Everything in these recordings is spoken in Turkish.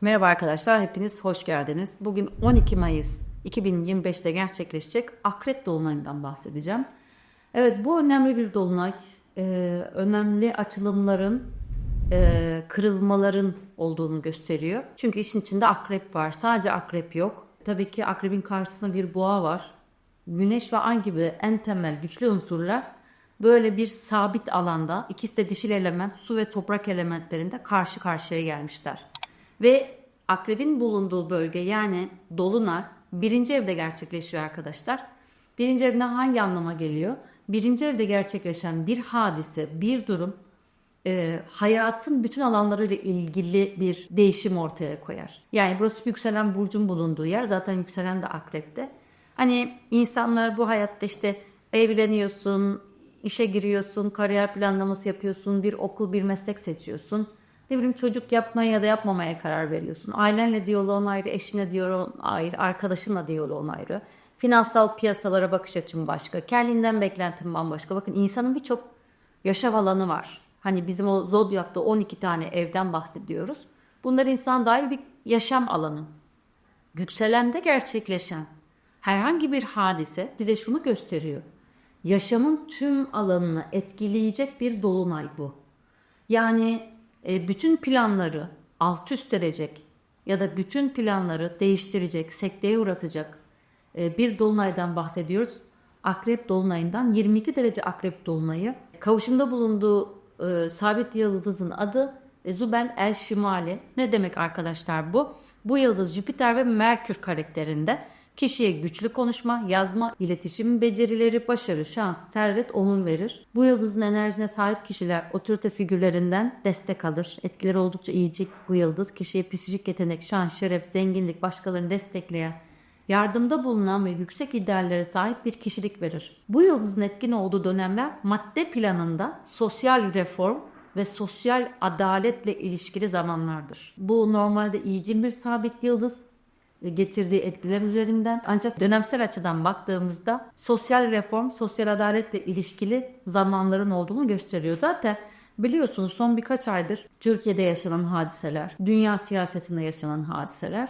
Merhaba arkadaşlar, hepiniz hoş geldiniz. Bugün 12 Mayıs 2025'te gerçekleşecek Akrep Dolunay'ından bahsedeceğim. Evet, bu önemli bir dolunay. Ee, önemli açılımların, e, kırılmaların olduğunu gösteriyor. Çünkü işin içinde akrep var. Sadece akrep yok. Tabii ki akrebin karşısında bir boğa var. Güneş ve ay gibi en temel güçlü unsurlar böyle bir sabit alanda ikisi de dişil element su ve toprak elementlerinde karşı karşıya gelmişler. Ve akrebin bulunduğu bölge yani dolunay birinci evde gerçekleşiyor arkadaşlar. Birinci ev ne hangi anlama geliyor? Birinci evde gerçekleşen bir hadise, bir durum e, hayatın bütün alanlarıyla ilgili bir değişim ortaya koyar. Yani burası yükselen burcun bulunduğu yer. Zaten yükselen de akrepte. Hani insanlar bu hayatta işte evleniyorsun, işe giriyorsun, kariyer planlaması yapıyorsun, bir okul, bir meslek seçiyorsun. Ne bileyim çocuk yapmaya ya da yapmamaya karar veriyorsun. Ailenle diyaloğun ayrı, eşinle diyaloğun ayrı, arkadaşınla diyaloğun ayrı. Finansal piyasalara bakış açın başka. Kendinden beklentin bambaşka. Bakın insanın birçok yaşam alanı var. Hani bizim o zodyakta 12 tane evden bahsediyoruz. Bunlar insan dair bir yaşam alanı. Yükselende gerçekleşen herhangi bir hadise bize şunu gösteriyor. Yaşamın tüm alanını etkileyecek bir dolunay bu. Yani e, bütün planları alt üst edecek ya da bütün planları değiştirecek, sekteye uğratacak e, bir dolunaydan bahsediyoruz. Akrep dolunayından 22 derece akrep dolunayı. Kavuşumda bulunduğu e, sabit yıldızın adı e, Zuben el Şimali. Ne demek arkadaşlar bu? Bu yıldız Jüpiter ve Merkür karakterinde kişiye güçlü konuşma, yazma, iletişim becerileri, başarı, şans, servet onun verir. Bu yıldızın enerjisine sahip kişiler otorite figürlerinden destek alır. Etkileri oldukça iyicik bu yıldız. Kişiye psikolojik yetenek, şans, şeref, zenginlik, başkalarını destekleyen, yardımda bulunan ve yüksek ideallere sahip bir kişilik verir. Bu yıldızın etkin olduğu dönemler madde planında sosyal reform ve sosyal adaletle ilişkili zamanlardır. Bu normalde iyicil bir sabit yıldız getirdiği etkiler üzerinden ancak dönemsel açıdan baktığımızda sosyal reform, sosyal adaletle ilişkili zamanların olduğunu gösteriyor. Zaten biliyorsunuz son birkaç aydır Türkiye'de yaşanan hadiseler, dünya siyasetinde yaşanan hadiseler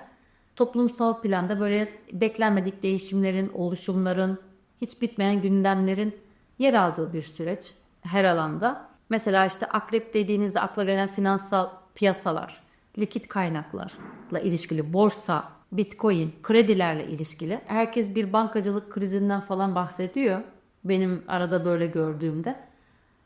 toplumsal planda böyle beklenmedik değişimlerin, oluşumların, hiç bitmeyen gündemlerin yer aldığı bir süreç her alanda. Mesela işte akrep dediğinizde akla gelen finansal piyasalar, likit kaynaklarla ilişkili borsa, bitcoin, kredilerle ilişkili. Herkes bir bankacılık krizinden falan bahsediyor. Benim arada böyle gördüğümde.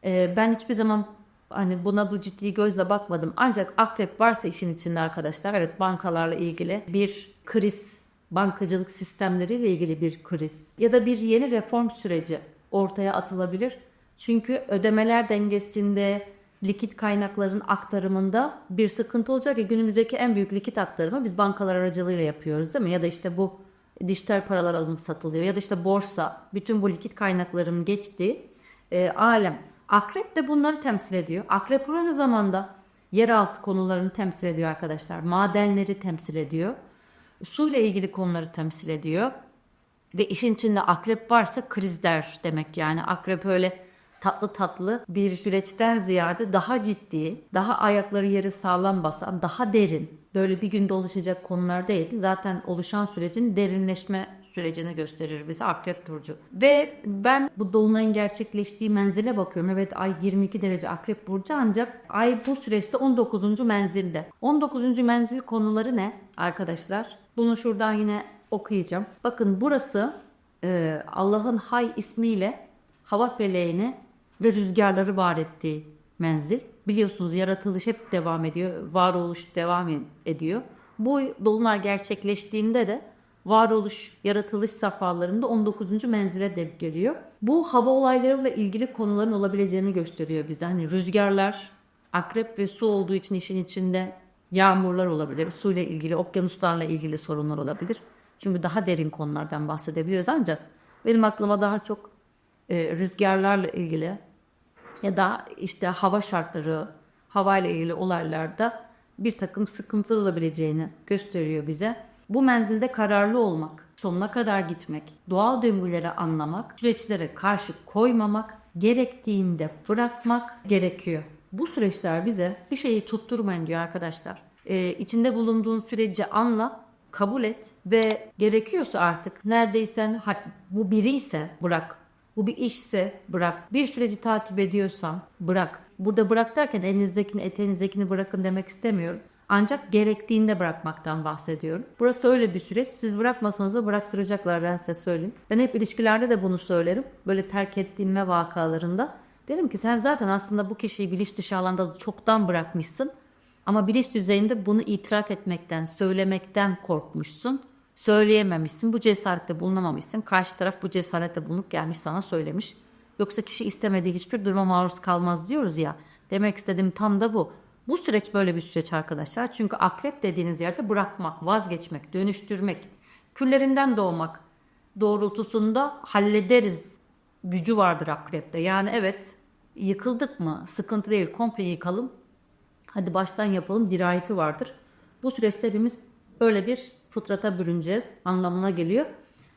Ee, ben hiçbir zaman hani buna bu ciddi gözle bakmadım. Ancak akrep varsa işin içinde arkadaşlar evet bankalarla ilgili bir kriz, bankacılık sistemleriyle ilgili bir kriz ya da bir yeni reform süreci ortaya atılabilir. Çünkü ödemeler dengesinde, likit kaynakların aktarımında bir sıkıntı olacak ya günümüzdeki en büyük likit aktarımı biz bankalar aracılığıyla yapıyoruz değil mi? Ya da işte bu dijital paralar alınıp satılıyor ya da işte borsa bütün bu likit kaynakların geçtiği e, alem. Akrep de bunları temsil ediyor. Akrep aynı zamanda yeraltı konularını temsil ediyor arkadaşlar. Madenleri temsil ediyor. Suyla ilgili konuları temsil ediyor. Ve işin içinde akrep varsa krizler demek yani. Akrep öyle tatlı tatlı bir süreçten ziyade daha ciddi, daha ayakları yeri sağlam basan, daha derin, böyle bir günde oluşacak konular değil. Zaten oluşan sürecin derinleşme sürecini gösterir bize Akrep Burcu. Ve ben bu dolunayın gerçekleştiği menzile bakıyorum. Evet ay 22 derece Akrep Burcu ancak ay bu süreçte 19. menzilde. 19. menzil konuları ne arkadaşlar? Bunu şuradan yine okuyacağım. Bakın burası e, Allah'ın Hay ismiyle hava feleğini ve rüzgarları var ettiği menzil. Biliyorsunuz yaratılış hep devam ediyor, varoluş devam ediyor. Bu dolunay gerçekleştiğinde de varoluş, yaratılış safhalarında 19. menzile denk geliyor. Bu hava olaylarıyla ilgili konuların olabileceğini gösteriyor bize. Hani rüzgarlar, akrep ve su olduğu için işin içinde yağmurlar olabilir. Suyla ilgili, okyanuslarla ilgili sorunlar olabilir. Çünkü daha derin konulardan bahsedebiliriz ancak benim aklıma daha çok e, rüzgarlarla ilgili ya da işte hava şartları, havayla ilgili olaylarda bir takım sıkıntılar olabileceğini gösteriyor bize. Bu menzilde kararlı olmak, sonuna kadar gitmek, doğal döngüleri anlamak, süreçlere karşı koymamak, gerektiğinde bırakmak gerekiyor. Bu süreçler bize bir şeyi tutturmayın diyor arkadaşlar. Ee, içinde bulunduğun süreci anla, kabul et ve gerekiyorsa artık neredeysen ha- bu biri ise bırak. Bu bir işse bırak. Bir süreci takip ediyorsan bırak. Burada bırak derken elinizdekini eteğinizdekini bırakın demek istemiyorum. Ancak gerektiğinde bırakmaktan bahsediyorum. Burası öyle bir süreç. Siz bırakmasanız da bıraktıracaklar ben size söyleyeyim. Ben hep ilişkilerde de bunu söylerim. Böyle terk ettiğim vakalarında. Derim ki sen zaten aslında bu kişiyi bilinç dışı alanda çoktan bırakmışsın. Ama bilinç düzeyinde bunu itiraf etmekten, söylemekten korkmuşsun. Söyleyememişsin. Bu cesarette bulunamamışsın. Karşı taraf bu cesarette bulunup gelmiş sana söylemiş. Yoksa kişi istemediği hiçbir duruma maruz kalmaz diyoruz ya. Demek istediğim tam da bu. Bu süreç böyle bir süreç arkadaşlar. Çünkü akrep dediğiniz yerde bırakmak, vazgeçmek, dönüştürmek, küllerinden doğmak doğrultusunda hallederiz gücü vardır akrepte. Yani evet yıkıldık mı sıkıntı değil komple yıkalım Hadi baştan yapalım dirayeti vardır. Bu süreçte hepimiz böyle bir fıtrata bürüneceğiz anlamına geliyor.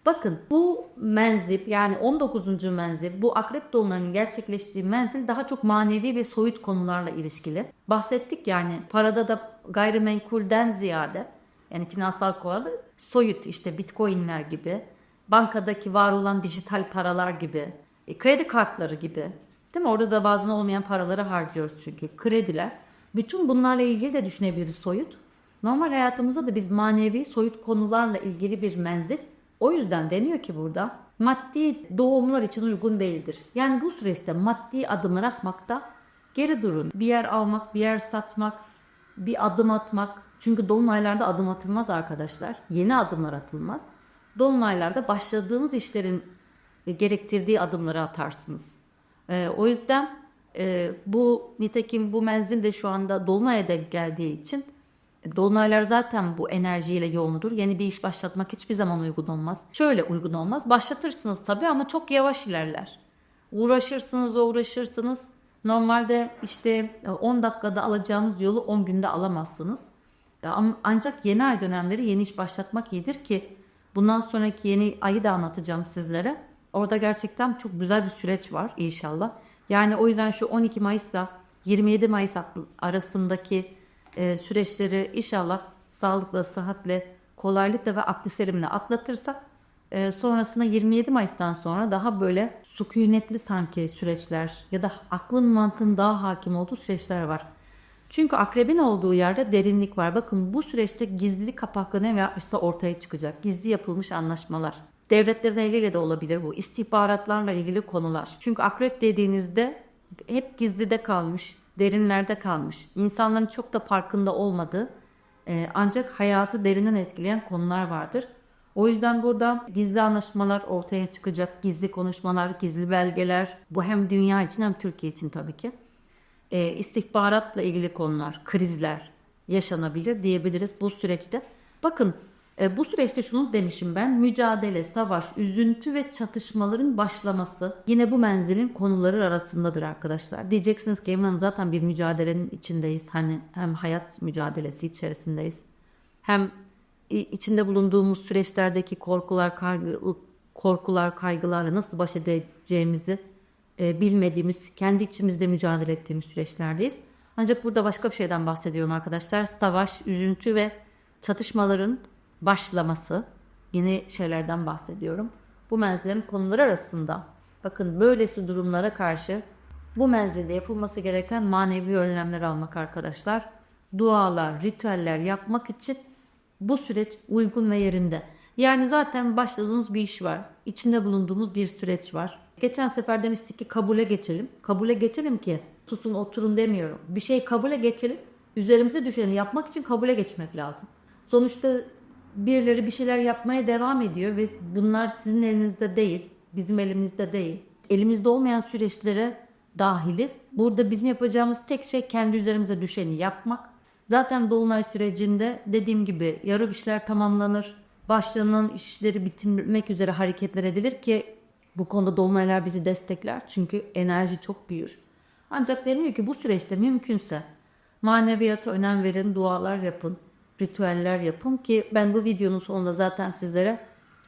Bakın bu menzil yani 19. menzil bu akrep dolunayının gerçekleştiği menzil daha çok manevi ve soyut konularla ilişkili. Bahsettik yani parada da gayrimenkulden ziyade yani finansal konularda soyut işte bitcoinler gibi bankadaki var olan dijital paralar gibi e, kredi kartları gibi değil mi? Orada da bazen olmayan paraları harcıyoruz çünkü krediler. Bütün bunlarla ilgili de düşünebiliriz soyut. Normal hayatımızda da biz manevi soyut konularla ilgili bir menzil. O yüzden deniyor ki burada maddi doğumlar için uygun değildir. Yani bu süreçte maddi adımlar atmakta geri durun. Bir yer almak, bir yer satmak, bir adım atmak. Çünkü dolunaylarda adım atılmaz arkadaşlar. Yeni adımlar atılmaz. Dolunaylarda başladığınız işlerin gerektirdiği adımları atarsınız. Ee, o yüzden e, bu nitekim bu menzil de şu anda dolunaya denk geldiği için e, dolunaylar zaten bu enerjiyle yoğundur. Yeni bir iş başlatmak hiçbir zaman uygun olmaz. Şöyle uygun olmaz. Başlatırsınız tabii ama çok yavaş ilerler. Uğraşırsınız, uğraşırsınız. Normalde işte 10 dakikada alacağınız yolu 10 günde alamazsınız. Ancak yeni ay dönemleri yeni iş başlatmak iyidir ki bundan sonraki yeni ayı da anlatacağım sizlere. Orada gerçekten çok güzel bir süreç var inşallah. Yani o yüzden şu 12 Mayıs'la 27 Mayıs arasındaki e, süreçleri inşallah sağlıkla, sıhhatle, kolaylıkla ve aklı selimle atlatırsak e, sonrasında 27 Mayıs'tan sonra daha böyle sükunetli sanki süreçler ya da aklın mantığın daha hakim olduğu süreçler var. Çünkü akrebin olduğu yerde derinlik var. Bakın bu süreçte gizli kapaklı ne varsa ortaya çıkacak. Gizli yapılmış anlaşmalar. Devletlerin eliyle de olabilir bu. İstihbaratlarla ilgili konular. Çünkü akrep dediğinizde hep gizlide kalmış, derinlerde kalmış. İnsanların çok da farkında olmadığı e, ancak hayatı derinden etkileyen konular vardır. O yüzden burada gizli anlaşmalar ortaya çıkacak, gizli konuşmalar, gizli belgeler. Bu hem dünya için hem Türkiye için tabii ki. E, istihbaratla ilgili konular, krizler yaşanabilir diyebiliriz bu süreçte. Bakın e, bu süreçte şunu demişim ben. Mücadele, savaş, üzüntü ve çatışmaların başlaması yine bu menzilin konuları arasındadır arkadaşlar. Diyeceksiniz ki Emine Hanım zaten bir mücadelenin içindeyiz. Hani hem hayat mücadelesi içerisindeyiz. Hem içinde bulunduğumuz süreçlerdeki korkular, kaygı, korkular, kaygılarla nasıl baş edeceğimizi e, bilmediğimiz, kendi içimizde mücadele ettiğimiz süreçlerdeyiz. Ancak burada başka bir şeyden bahsediyorum arkadaşlar. Savaş, üzüntü ve çatışmaların başlaması yeni şeylerden bahsediyorum. Bu menzilin konuları arasında bakın böylesi durumlara karşı bu menzilde yapılması gereken manevi önlemler almak arkadaşlar. Dualar, ritüeller yapmak için bu süreç uygun ve yerinde. Yani zaten başladığınız bir iş var. İçinde bulunduğumuz bir süreç var. Geçen sefer demiştik ki kabule geçelim. Kabule geçelim ki susun oturun demiyorum. Bir şey kabule geçelim. Üzerimize düşeni yapmak için kabule geçmek lazım. Sonuçta birileri bir şeyler yapmaya devam ediyor ve bunlar sizin elinizde değil, bizim elimizde değil. Elimizde olmayan süreçlere dahiliz. Burada bizim yapacağımız tek şey kendi üzerimize düşeni yapmak. Zaten dolunay sürecinde dediğim gibi yarı işler tamamlanır. Başlanan işleri bitirmek üzere hareketler edilir ki bu konuda dolunaylar bizi destekler. Çünkü enerji çok büyür. Ancak deniyor ki bu süreçte mümkünse maneviyata önem verin, dualar yapın ritüeller yapın ki ben bu videonun sonunda zaten sizlere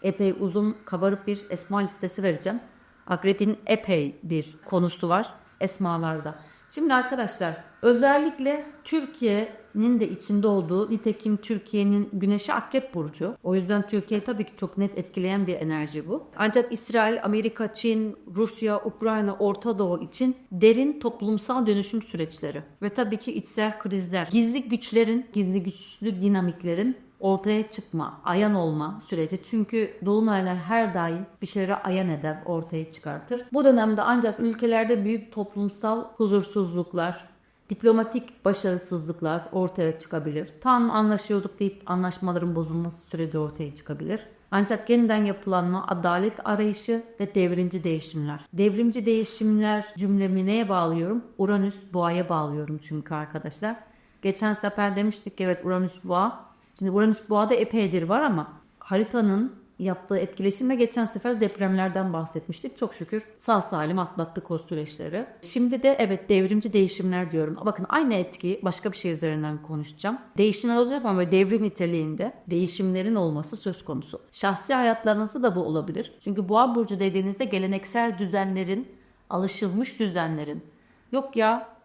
epey uzun kabarık bir esma listesi vereceğim. Akrebin epey bir konusu var esmalarda. Şimdi arkadaşlar özellikle Türkiye'nin de içinde olduğu nitekim Türkiye'nin güneşi akrep burcu. O yüzden Türkiye tabii ki çok net etkileyen bir enerji bu. Ancak İsrail, Amerika, Çin, Rusya, Ukrayna, Orta Doğu için derin toplumsal dönüşüm süreçleri ve tabii ki içsel krizler, gizli güçlerin, gizli güçlü dinamiklerin ortaya çıkma, ayan olma süreci. Çünkü dolunaylar her daim bir şeyleri ayan eder, ortaya çıkartır. Bu dönemde ancak ülkelerde büyük toplumsal huzursuzluklar, diplomatik başarısızlıklar ortaya çıkabilir. Tam anlaşıyorduk deyip anlaşmaların bozulması süreci ortaya çıkabilir. Ancak yeniden yapılanma, adalet arayışı ve devrimci değişimler. Devrimci değişimler cümlemi neye bağlıyorum? Uranüs boğaya bağlıyorum çünkü arkadaşlar. Geçen sefer demiştik evet Uranüs boğa. Şimdi Uranüs boğada epeydir var ama haritanın yaptığı etkileşimle geçen sefer depremlerden bahsetmiştik. Çok şükür sağ salim atlattık o süreçleri. Şimdi de evet devrimci değişimler diyorum. Bakın aynı etki başka bir şey üzerinden konuşacağım. Değişimler olacak ama böyle devrim niteliğinde değişimlerin olması söz konusu. Şahsi hayatlarınızda da bu olabilir. Çünkü boğa burcu dediğinizde geleneksel düzenlerin, alışılmış düzenlerin yok ya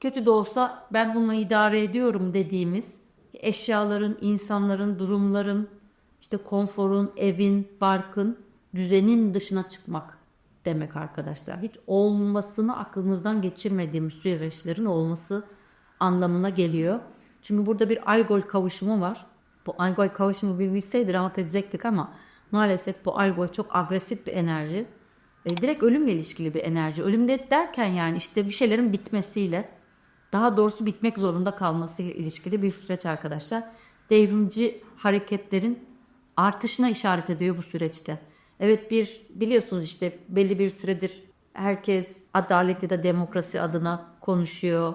kötü de olsa ben bununla idare ediyorum dediğimiz eşyaların, insanların, durumların, işte konforun, evin, barkın, düzenin dışına çıkmak demek arkadaşlar. Hiç olmasını aklımızdan geçirmediğimiz süreçlerin olması anlamına geliyor. Çünkü burada bir algol kavuşumu var. Bu algol kavuşumu bir bilseydi rahat edecektik ama maalesef bu algol çok agresif bir enerji. E, direkt ölümle ilişkili bir enerji. Ölümde derken yani işte bir şeylerin bitmesiyle daha doğrusu bitmek zorunda kalmasıyla ilişkili bir süreç arkadaşlar. Devrimci hareketlerin artışına işaret ediyor bu süreçte. Evet bir biliyorsunuz işte belli bir süredir herkes adalet ya da demokrasi adına konuşuyor.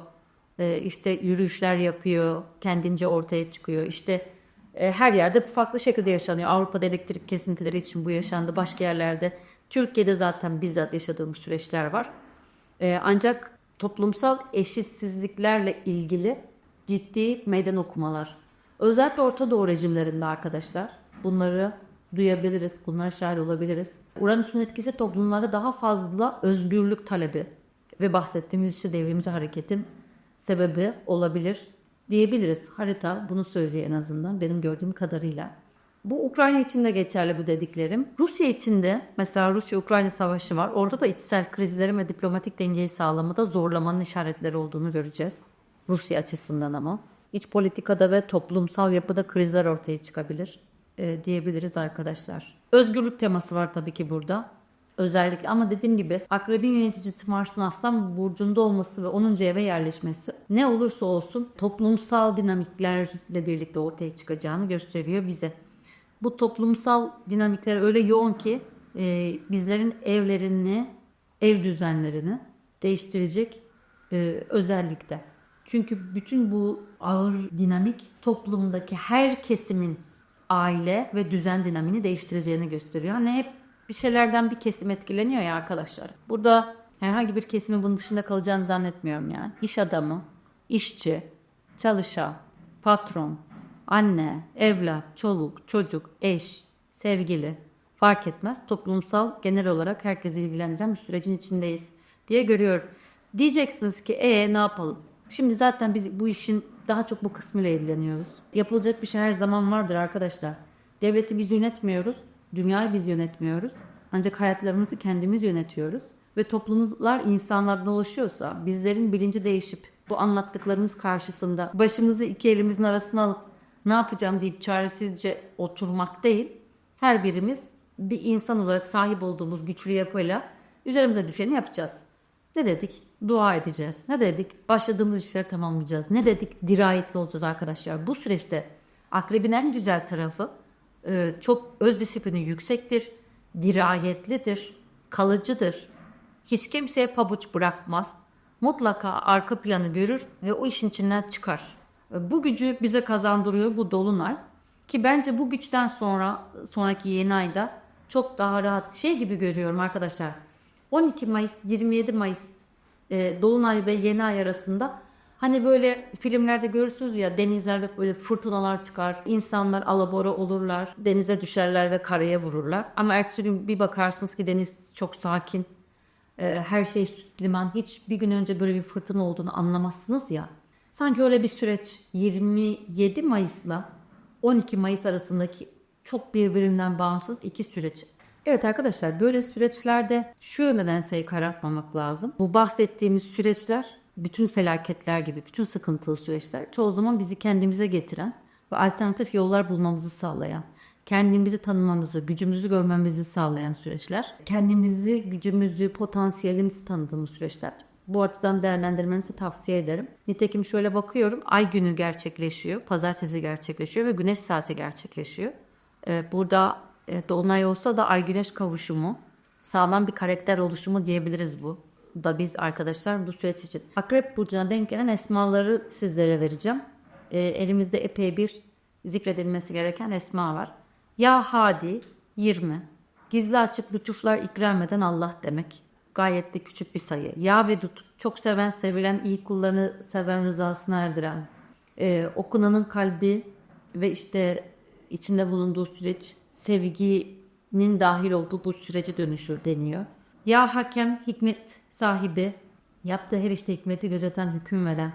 Ee, işte yürüyüşler yapıyor, kendince ortaya çıkıyor. İşte e, her yerde farklı şekilde yaşanıyor. Avrupa'da elektrik kesintileri için bu yaşandı. Başka yerlerde Türkiye'de zaten bizzat yaşadığımız süreçler var. Ee, ancak toplumsal eşitsizliklerle ilgili ciddi meydan okumalar. Özellikle Orta Doğu rejimlerinde arkadaşlar bunları duyabiliriz, bunlara şahit olabiliriz. Uranüs'ün etkisi toplumlara daha fazla özgürlük talebi ve bahsettiğimiz işte devrimci hareketin sebebi olabilir diyebiliriz. Harita bunu söylüyor en azından benim gördüğüm kadarıyla. Bu Ukrayna için de geçerli bu dediklerim. Rusya için de mesela Rusya-Ukrayna savaşı var. Orada da içsel krizlerin ve diplomatik dengeyi sağlamada zorlamanın işaretleri olduğunu göreceğiz. Rusya açısından ama. İç politikada ve toplumsal yapıda krizler ortaya çıkabilir e, diyebiliriz arkadaşlar. Özgürlük teması var tabii ki burada. Özellikle ama dediğim gibi akrebin yöneticisi Mars'ın Aslan burcunda olması ve 10. eve yerleşmesi ne olursa olsun toplumsal dinamiklerle birlikte ortaya çıkacağını gösteriyor bize. Bu toplumsal dinamikler öyle yoğun ki e, bizlerin evlerini, ev düzenlerini değiştirecek e, özellikte. Çünkü bütün bu ağır dinamik toplumdaki her kesimin aile ve düzen dinamini değiştireceğini gösteriyor. Hani hep bir şeylerden bir kesim etkileniyor ya arkadaşlar. Burada herhangi bir kesimin bunun dışında kalacağını zannetmiyorum yani. İş adamı, işçi, çalışan, patron, anne, evlat, çoluk, çocuk, eş, sevgili fark etmez. Toplumsal genel olarak herkesi ilgilendiren bir sürecin içindeyiz diye görüyorum. Diyeceksiniz ki e ne yapalım? Şimdi zaten biz bu işin daha çok bu kısmıyla ilgileniyoruz. Yapılacak bir şey her zaman vardır arkadaşlar. Devleti biz yönetmiyoruz. Dünyayı biz yönetmiyoruz. Ancak hayatlarımızı kendimiz yönetiyoruz. Ve toplumlar insanlardan oluşuyorsa bizlerin bilinci değişip bu anlattıklarımız karşısında başımızı iki elimizin arasına alıp ne yapacağım deyip çaresizce oturmak değil. Her birimiz bir insan olarak sahip olduğumuz güçlü yapıyla üzerimize düşeni yapacağız. Ne dedik? Dua edeceğiz. Ne dedik? Başladığımız işleri tamamlayacağız. Ne dedik? Dirayetli olacağız arkadaşlar. Bu süreçte akrebin en güzel tarafı e, çok öz disiplini yüksektir, dirayetlidir, kalıcıdır. Hiç kimseye pabuç bırakmaz. Mutlaka arka planı görür ve o işin içinden çıkar. E, Bu gücü bize kazandırıyor bu dolunay. Ki bence bu güçten sonra sonraki yeni ayda çok daha rahat şey gibi görüyorum arkadaşlar. 12 Mayıs 27 Mayıs e, Dolunay ve Yeni Ay arasında Hani böyle filmlerde görürsünüz ya denizlerde böyle fırtınalar çıkar. insanlar alabora olurlar. Denize düşerler ve karaya vururlar. Ama ertesi gün bir bakarsınız ki deniz çok sakin. Ee, her şey süt liman. Hiç bir gün önce böyle bir fırtına olduğunu anlamazsınız ya. Sanki öyle bir süreç 27 Mayıs'la 12 Mayıs arasındaki çok birbirinden bağımsız iki süreç. Evet arkadaşlar böyle süreçlerde şu nedenseyi karartmamak lazım. Bu bahsettiğimiz süreçler bütün felaketler gibi, bütün sıkıntılı süreçler çoğu zaman bizi kendimize getiren ve alternatif yollar bulmamızı sağlayan, kendimizi tanımamızı, gücümüzü görmemizi sağlayan süreçler. Kendimizi, gücümüzü, potansiyelimizi tanıdığımız süreçler. Bu açıdan değerlendirmenizi tavsiye ederim. Nitekim şöyle bakıyorum. Ay günü gerçekleşiyor, pazartesi gerçekleşiyor ve güneş saati gerçekleşiyor. Ee, burada e, dolunay olsa da ay güneş kavuşumu, sağlam bir karakter oluşumu diyebiliriz bu da biz arkadaşlar bu süreç için. Akrep Burcu'na denk gelen esmaları sizlere vereceğim. E, elimizde epey bir zikredilmesi gereken esma var. Ya Hadi 20. Gizli açık lütuflar ikram eden Allah demek. Gayet de küçük bir sayı. Ya Vedut çok seven, sevilen, iyi kullarını seven, rızasına erdiren. E, okunanın kalbi ve işte içinde bulunduğu süreç sevginin dahil olduğu bu sürece dönüşür deniyor. Ya hakem hikmet sahibi, yaptığı her işte hikmeti gözeten, hüküm veren,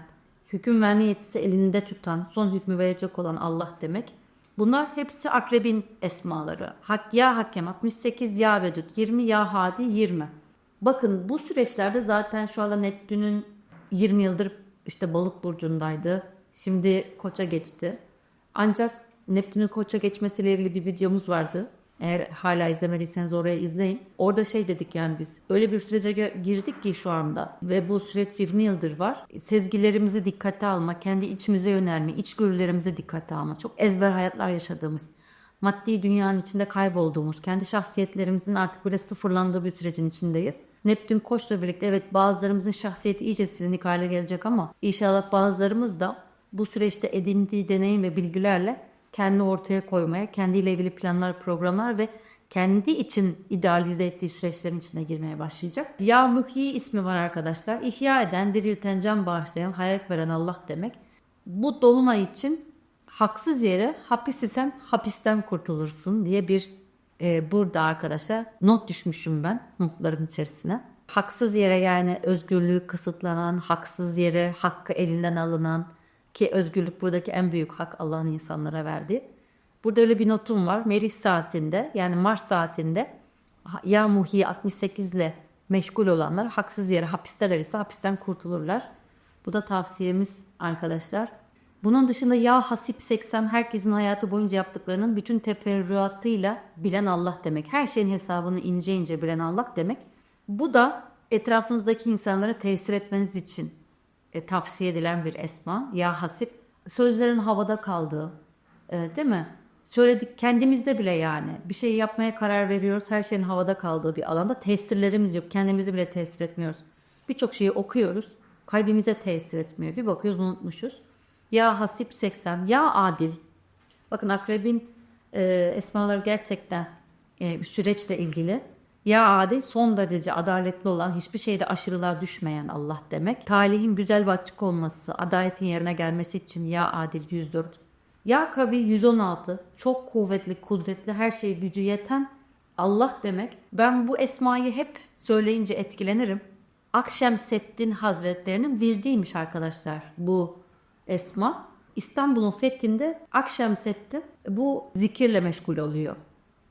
hüküm verme yetisi elinde tutan, son hükmü verecek olan Allah demek. Bunlar hepsi akrebin esmaları. Hak ya hakem 68 ya vedud 20 ya hadi 20. Bakın bu süreçlerde zaten şu anda Neptün'ün 20 yıldır işte balık burcundaydı. Şimdi koça geçti. Ancak Neptün'ün koça geçmesiyle ilgili bir videomuz vardı. Eğer hala izlemediyseniz oraya izleyin. Orada şey dedik yani biz öyle bir sürece girdik ki şu anda ve bu süreç 20 yıldır var. Sezgilerimizi dikkate alma, kendi içimize yönelme, içgörülerimize dikkate alma. Çok ezber hayatlar yaşadığımız, maddi dünyanın içinde kaybolduğumuz, kendi şahsiyetlerimizin artık böyle sıfırlandığı bir sürecin içindeyiz. Neptün Koç'la birlikte evet bazılarımızın şahsiyeti iyice silinik hale gelecek ama inşallah bazılarımız da bu süreçte edindiği deneyim ve bilgilerle kendini ortaya koymaya, kendiyle ilgili planlar, programlar ve kendi için idealize ettiği süreçlerin içine girmeye başlayacak. Ya Muhyi ismi var arkadaşlar. İhya eden, dirilten, can bağışlayan, hayat veren Allah demek. Bu dolunay için haksız yere hapis isen hapisten kurtulursun diye bir e, burada arkadaşlar not düşmüşüm ben notlarım içerisine. Haksız yere yani özgürlüğü kısıtlanan, haksız yere hakkı elinden alınan, ki özgürlük buradaki en büyük hak Allah'ın insanlara verdiği. Burada öyle bir notum var. Merih saatinde yani Mars saatinde ya muhi 68 ile meşgul olanlar haksız yere hapisteler ise hapisten kurtulurlar. Bu da tavsiyemiz arkadaşlar. Bunun dışında ya hasip 80 herkesin hayatı boyunca yaptıklarının bütün teferruatıyla bilen Allah demek. Her şeyin hesabını ince ince bilen Allah demek. Bu da etrafınızdaki insanlara tesir etmeniz için e, tavsiye edilen bir esma. Ya hasip sözlerin havada kaldığı e, değil mi? Söyledik kendimizde bile yani bir şey yapmaya karar veriyoruz. Her şeyin havada kaldığı bir alanda tesirlerimiz yok. Kendimizi bile tesir etmiyoruz. Birçok şeyi okuyoruz. Kalbimize tesir etmiyor. Bir bakıyoruz unutmuşuz. Ya hasip 80, ya adil. Bakın akrebin e, esmaları gerçekten e, süreçle ilgili. Ya adil son derece adaletli olan hiçbir şeyde aşırılığa düşmeyen Allah demek. Talihin güzel ve açık olması, adaletin yerine gelmesi için ya adil 104. Ya kabi 116 çok kuvvetli, kudretli, her şeye gücü yeten Allah demek. Ben bu esmayı hep söyleyince etkilenirim. Akşemseddin Hazretlerinin virdiymiş arkadaşlar bu esma. İstanbul'un fethinde Akşemseddin bu zikirle meşgul oluyor.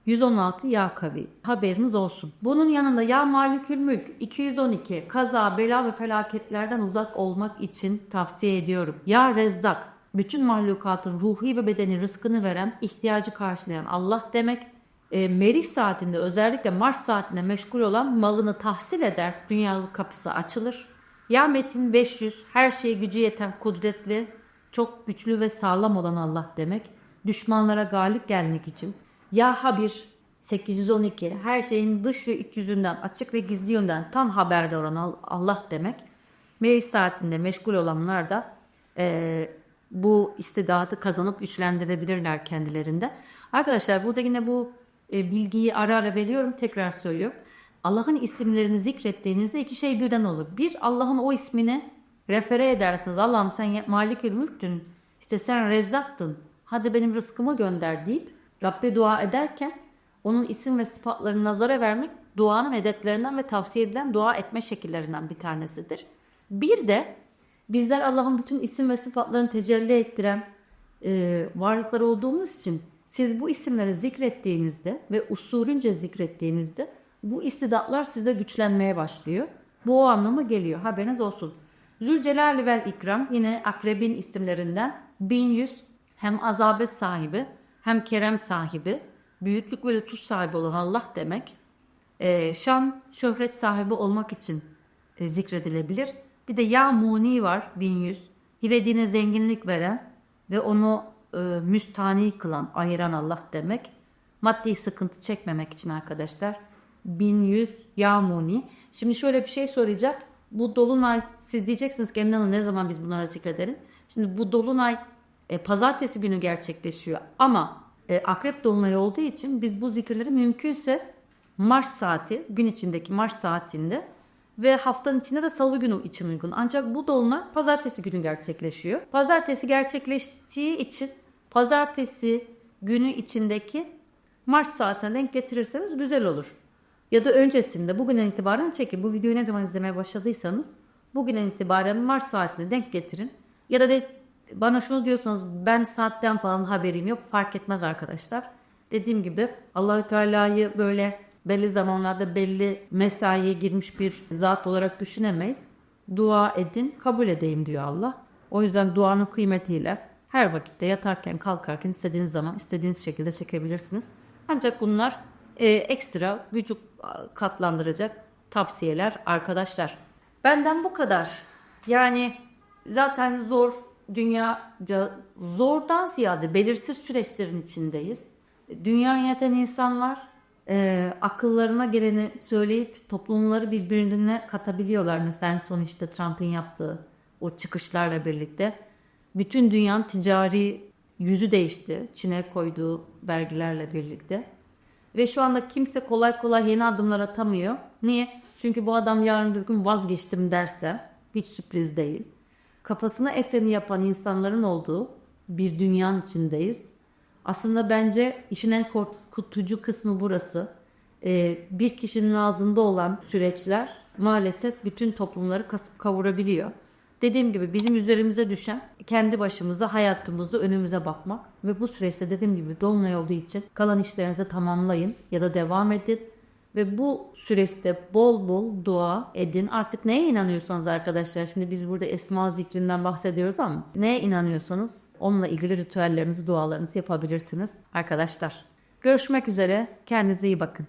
116 Ya Kavi. Haberiniz olsun. Bunun yanında Ya Malikül Mülk 212 kaza, bela ve felaketlerden uzak olmak için tavsiye ediyorum. Ya Rezzak bütün mahlukatın ruhi ve bedeni rızkını veren, ihtiyacı karşılayan Allah demek. E, Merih saatinde özellikle Mars saatinde meşgul olan malını tahsil eder, dünyalık kapısı açılır. Ya Metin 500 her şeye gücü yeten kudretli, çok güçlü ve sağlam olan Allah demek. Düşmanlara galip gelmek için ya Habir 812 her şeyin dış ve iç yüzünden açık ve gizli yönden tam haberdar olan Allah demek. Meclis saatinde meşgul olanlar da e, bu istidatı kazanıp güçlendirebilirler kendilerinde. Arkadaşlar burada yine bu e, bilgiyi ara ara veriyorum tekrar söylüyorum. Allah'ın isimlerini zikrettiğinizde iki şey birden olur. Bir Allah'ın o ismini refere edersiniz. Allah'ım sen malikül mülktün. İşte sen rezzaktın. Hadi benim rızkımı gönder deyip Rabbe dua ederken onun isim ve sıfatlarını nazara vermek duanın edetlerinden ve tavsiye edilen dua etme şekillerinden bir tanesidir. Bir de bizler Allah'ın bütün isim ve sıfatlarını tecelli ettiren e, varlıklar olduğumuz için siz bu isimleri zikrettiğinizde ve usulünce zikrettiğinizde bu istidatlar sizde güçlenmeye başlıyor. Bu o anlama geliyor. Haberiniz olsun. Zülcelal vel İkram yine akrebin isimlerinden 1100 hem azabet sahibi hem kerem sahibi, büyüklük ve lütuf sahibi olan Allah demek. Ee, şan, şöhret sahibi olmak için e, zikredilebilir. Bir de Ya Muni var 1100. Dilediğine zenginlik veren ve onu e, müstani kılan, ayıran Allah demek. Maddi sıkıntı çekmemek için arkadaşlar. 1100 Ya Muni. Şimdi şöyle bir şey soracağım. Bu dolunay siz diyeceksiniz ki Emine Hanım ne zaman biz bunları zikredelim? Şimdi bu dolunay e, pazartesi günü gerçekleşiyor ama e, akrep dolunayı olduğu için biz bu zikirleri mümkünse Mars saati, gün içindeki Mars saatinde ve haftanın içinde de salı günü için uygun. Ancak bu dolunay pazartesi günü gerçekleşiyor. Pazartesi gerçekleştiği için pazartesi günü içindeki Mars saatine denk getirirseniz güzel olur. Ya da öncesinde bugünden itibaren çekin. Bu videoyu ne zaman izlemeye başladıysanız bugünden itibaren Mars saatine denk getirin. Ya da de bana şunu diyorsanız ben saatten falan haberim yok fark etmez arkadaşlar. Dediğim gibi Allahü Teala'yı böyle belli zamanlarda belli mesaiye girmiş bir zat olarak düşünemeyiz. Dua edin, kabul edeyim diyor Allah. O yüzden duanın kıymetiyle her vakitte yatarken, kalkarken istediğiniz zaman istediğiniz şekilde çekebilirsiniz. Ancak bunlar e, ekstra vücut katlandıracak tavsiyeler arkadaşlar. Benden bu kadar. Yani zaten zor dünyaca zordan ziyade belirsiz süreçlerin içindeyiz. Dünya yöneten insanlar e, akıllarına geleni söyleyip toplumları birbirine katabiliyorlar. Mesela en son işte Trump'ın yaptığı o çıkışlarla birlikte. Bütün dünyanın ticari yüzü değişti. Çin'e koyduğu vergilerle birlikte. Ve şu anda kimse kolay kolay yeni adımlar atamıyor. Niye? Çünkü bu adam yarın bir gün vazgeçtim derse hiç sürpriz değil. Kafasına eseni yapan insanların olduğu bir dünyanın içindeyiz. Aslında bence işin en korkutucu kısmı burası. Ee, bir kişinin ağzında olan süreçler maalesef bütün toplumları kasıp kavurabiliyor. Dediğim gibi bizim üzerimize düşen kendi başımıza hayatımızda önümüze bakmak ve bu süreçte dediğim gibi dolunay olduğu için kalan işlerinizi tamamlayın ya da devam edin ve bu süreçte bol bol dua edin. Artık neye inanıyorsanız arkadaşlar şimdi biz burada esma zikrinden bahsediyoruz ama neye inanıyorsanız onunla ilgili ritüellerinizi, dualarınızı yapabilirsiniz arkadaşlar. Görüşmek üzere. Kendinize iyi bakın.